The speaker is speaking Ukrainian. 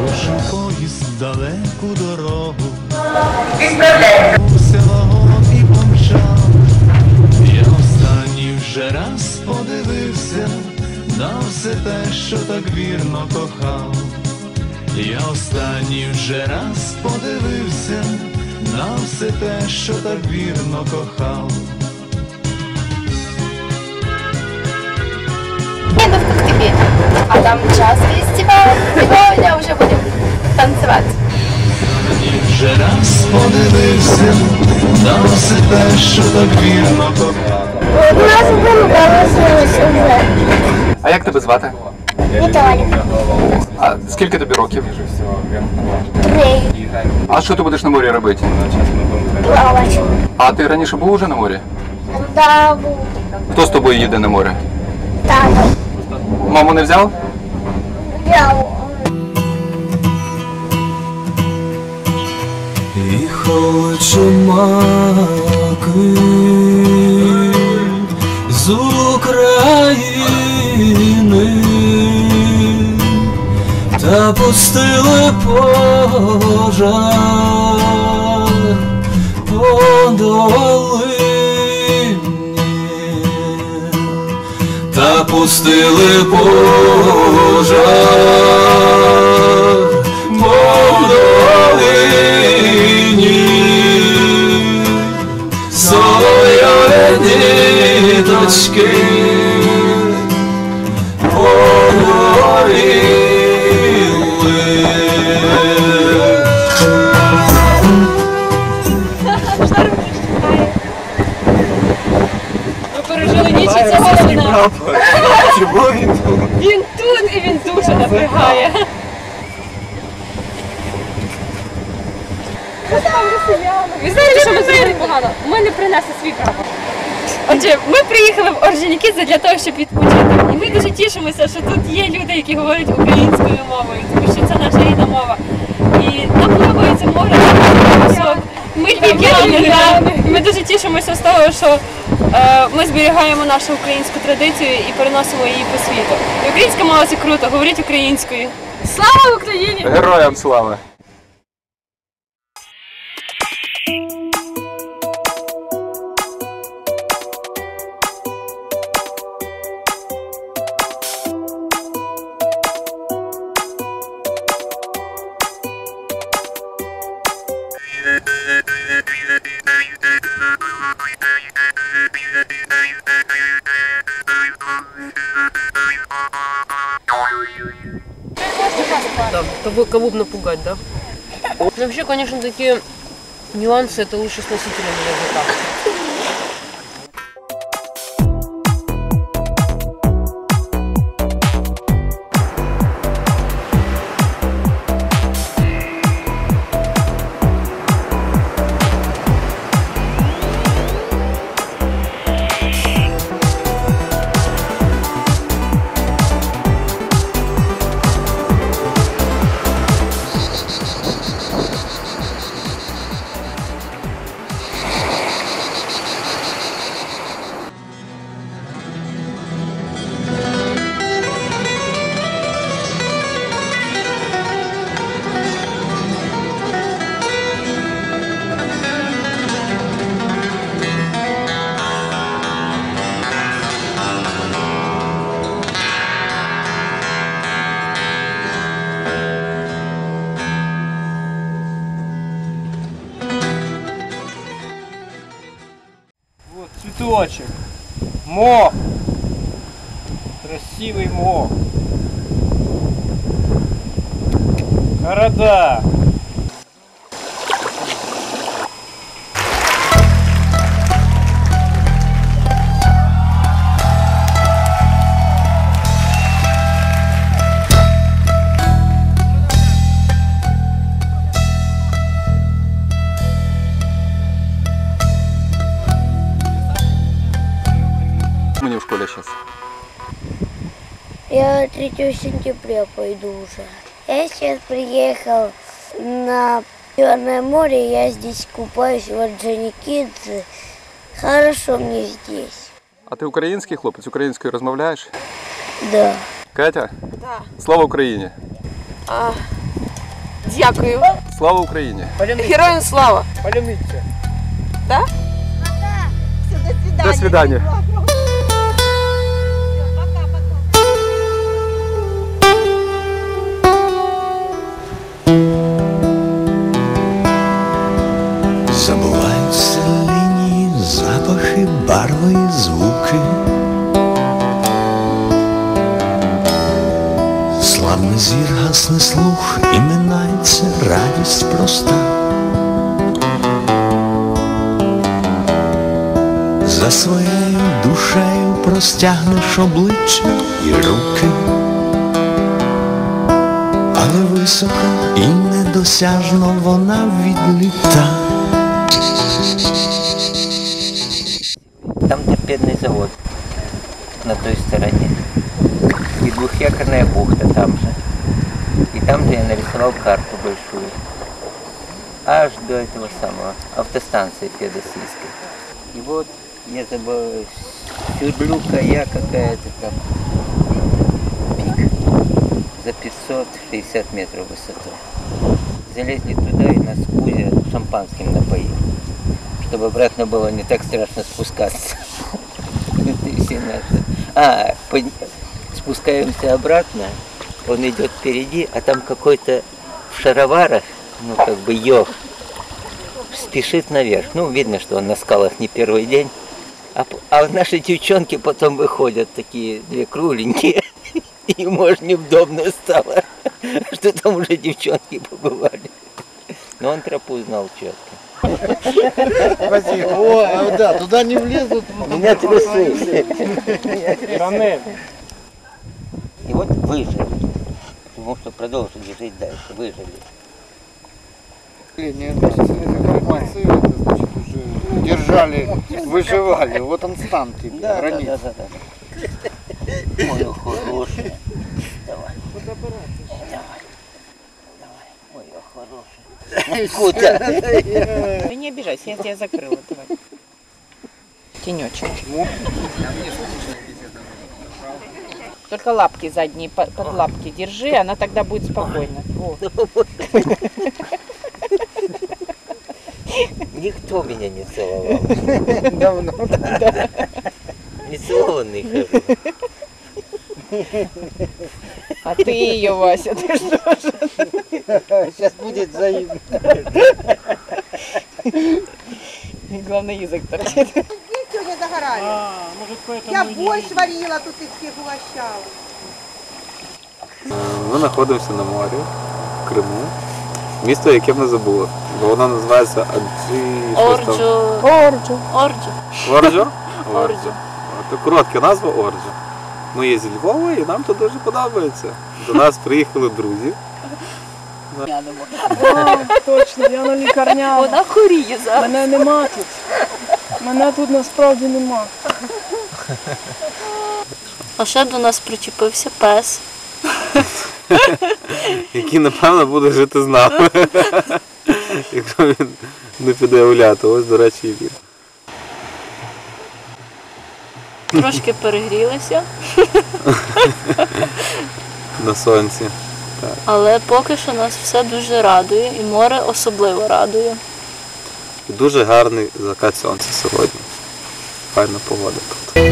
Рушив поїзд далеку дорогу. Вся і помчав. Я останній вже раз подивився на все те, що так вірно кохав. Я останній вже раз подивився на все те, що так вірно кохав. Еду Коктебель. А там час фестиваль. Сегодня уже будем танцевать. І вже раз подивився на все те, що так вірно. У нас вдалося вже. А як тебе звати? Віталій. А скільки тобі років? Три. А що ти будеш на морі робити? Плавать. А ти раніше був уже на морі? Да, був. Хто з тобою їде на море? Тато. Маму не взяв? Я І хоче маки з України та пустили пожар по та пустили пожар по долині Ви знаєте, що ми зробили погано? Ми не принесли свій прапор. Отже, ми приїхали в Орджонікідзе для того, щоб відпочити. І ми дуже тішимося, що тут є люди, які говорять українською мовою, тому що це наша рідна мова. І нам подобається море, пісок. Ми львів'яни, ми дуже тішимося з того, що е, ми зберігаємо нашу українську традицію і переносимо її по світу. І українська мова це круто, говоріть українською. Слава Україні! Героям слава! кого, кого бы напугать, да? Ну, вообще, конечно, такие нюансы это лучше с носителями языка. Цветочек. Мох. Красивый мох. Города. Я 3 сентября пойду уже. Я сейчас приехал на Черное море, я здесь купаюсь в Орджоникидзе. Хорошо мне здесь. А ти український хлопець, українською розмовляєш? Да. Катя, Так. слава Україні! А, дякую. Слава Україні! Героям слава! Полюміться. До свидання. Забуваються За своєю душею простягнеш обличчя і руки, але високо і недосяжно вона відліта. Там торпедный завод на той стороне. И двухъякорная бухта там же. И там же я нарисовал карту большую. Аж до этого самого автостанции Феодосийской. И вот я забыл, сюрлю я какая-то там. Пик. За 560 метров высотой. Залезли туда и нас Кузя шампанским напоил чтобы обратно было не так страшно спускаться. А, спускаемся обратно, он идет впереди, а там какой-то в шароварах, ну как бы йог, спешит наверх. Ну, видно, что он на скалах не первый день. А, а наши девчонки потом выходят такие две кругленькие. И ему аж неудобно стало, что там уже девчонки побывали. Но он тропу знал четко. О, а, да, туда не влезут. Меня трусы. Ранель. И вот выжили. Потому что продолжили жить дальше. Выжили. Не, это держали, выживали. Вот он стан теперь, Да, да, граница. да, да, да. Мой хороший. Давай. Давай. Давай. Ой, хороший. Куда? Не обижайся, я тебя закрыла. Давай. Тенечек. Только лапки задние по- под лапки держи, она тогда будет спокойна. Во. Никто меня не целовал. Давно. Не целованный хожу. А ты ее, Вася, ты что же? Сейчас будет взаимно. Главное, язык торчит. Сегодня загорали. А, может поэтому Я и не борщ видно. варила, тут их всех угощала. Ми знаходимося на морі в Криму. Місто, яке ми забули. Бо воно називається Аджі. щось там. Орджу. Орджу. Орджо? Орджо. Це коротка назва Орджо. Ми є зі Львова і нам тут дуже подобається. До нас приїхали друзі. Точно, я на лікарняному. Вона хворіє зараз. Мене нема тут. Мене тут насправді нема. А ще до нас причепився пес. який, напевно, буде жити з нами. Якщо він не піде гуляти. Ось, до речі, і він. Трошки перегрілися, на сонці. але поки що нас все дуже радує, і море особливо радує. Дуже гарний закат сонця сьогодні. Файна погода тут.